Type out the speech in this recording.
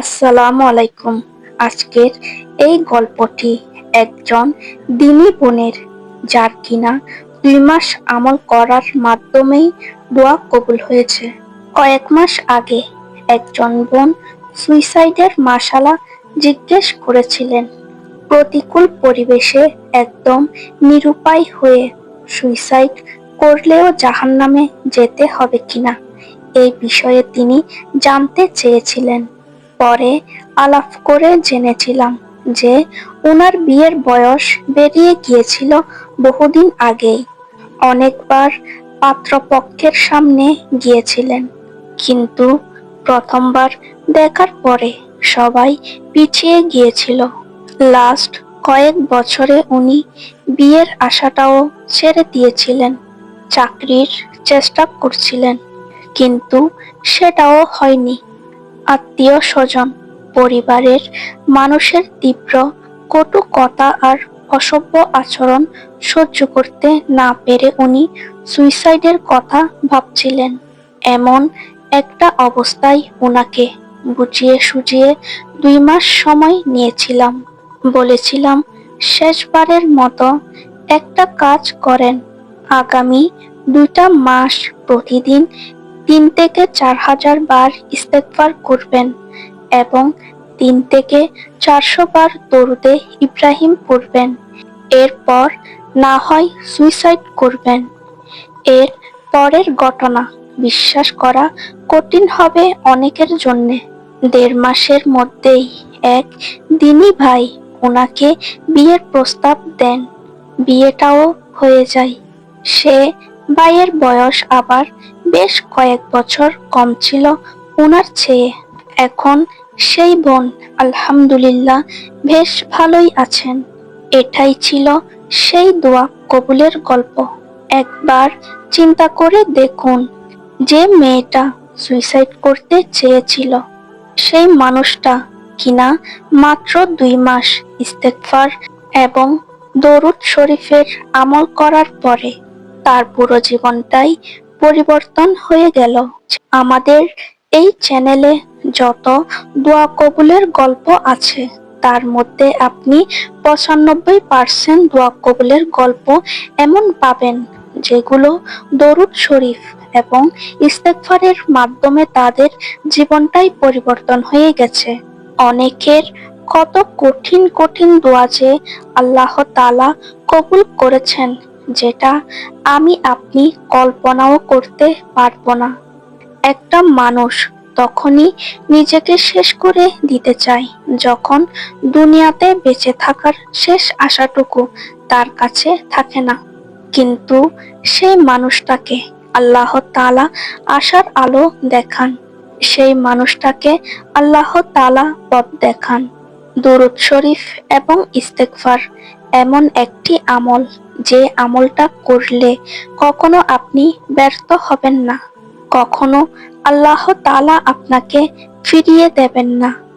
আসসালামু আলাইকুম। আজকের এই গল্পটি একজন দিনী বোনের, যার কিনা দুই মাস আমল করার মাধ্যমেই দোয়া কবুল হয়েছে। কয়েক মাস আগে একজন বোন সুইসাইডের মাসালা জিজ্ঞেস করেছিলেন, প্রতিকূল পরিবেশে একদম নিরুপায় হয়ে সুইসাইড করলেও জাহান্নামে যেতে হবে কিনা? এই বিষয়ে তিনি জানতে চেয়েছিলেন। পরে আলাপ করে জেনেছিলাম যে ওনার বিয়ের বয়স বেরিয়ে গিয়েছিল বহুদিন আগেই। অনেকবার পাত্রপক্ষের সামনে গিয়েছিলেন। কিন্তু প্রথমবার দেখার পরে সবাই পিছিয়ে গিয়েছিল। লাস্ট কয়েক বছরে উনি বিয়ের আশাটাও ছেড়ে দিয়েছিলেন, চাকরির চেষ্টা করছিলেন, কিন্তু সেটাও হয়নি। আত্মীয় স্বজন পরিবারের মানুষের তীব্র কটু কথা আর অসভ্য আচরণ সহ্য করতে না পেরে উনি সুইসাইডের কথা ভাবছিলেন। এমন একটা অবস্থায় ওনাকে বুঝিয়ে সুজিয়ে দুই মাস সময় নিয়েছিলাম। বলেছিলাম, শেষবারের মতো একটা কাজ করেন। আগামী দুইটা মাস প্রতিদিন তিন থেকে চার হাজার বার ইস্তেকবার করবেন এবং তিন থেকে চারশো বার দরুদে ইব্রাহিম পড়বেন। এরপর না হয় সুইসাইড করবেন। এর পরের ঘটনা, বিশ্বাস করা কঠিন হবে অনেকের জন্যে। দেড় মাসের মধ্যেই এক দিনী ভাই ওনাকে বিয়ের প্রস্তাব দেন। বিয়েটাও হয়ে যায়। সে ভাইয়ের বয়স আবার বেশ কয়েক বছর কম ছিল ওনার চেয়ে। এখন সেই বোন আলহামদুলিল্লাহ বেশ ভালোই আছেন। এটাই ছিল সেই দোয়া কবুলের গল্প। একবার চিন্তা করে দেখুন যে মেয়েটা সুইসাইড করতে চেয়েছিল। সেই মানুষটা কিনা মাত্র দুই মাস ইস্তেকফার এবং দরুদ শরীফের আমল করার পরে তার পুরো জীবনটাই পরিবর্তন হয়ে গেল। আমাদের এই চ্যানেলে যত দোয়া কবুলের গল্প আছে, তার মধ্যে আপনি পঁচানব্বই পার্সেন্ট দোয়া কবুলের গল্প এমন পাবেন, যেগুলো দরুদ শরীফ এবং ইস্তেকফারের মাধ্যমে তাদের জীবনটাই পরিবর্তন হয়ে গেছে। অনেকের কত কঠিন কঠিন দোয়া যে আল্লাহ তালা কবুল করেছেন যেটা আমি আপনি কল্পনাও করতে পারব না। একটা মানুষ তখনই নিজেকে শেষ করে দিতে চায়, যখন দুনিয়াতে বেঁচে থাকার শেষ আশাটুকু তার কাছে থাকে না। কিন্তু সেই মানুষটাকে আল্লাহ তালা আশার আলো দেখান। সেই মানুষটাকে আল্লাহ তালা পথ দেখান। দুরুদ শরীফ এবং ইস্তেকফার এমন একটি আমল যে আমলটা করলে কখনো আপনি ব্যর্থ হবেন না। কখনো আল্লাহ তালা আপনাকে ফিরিয়ে দেবেন না।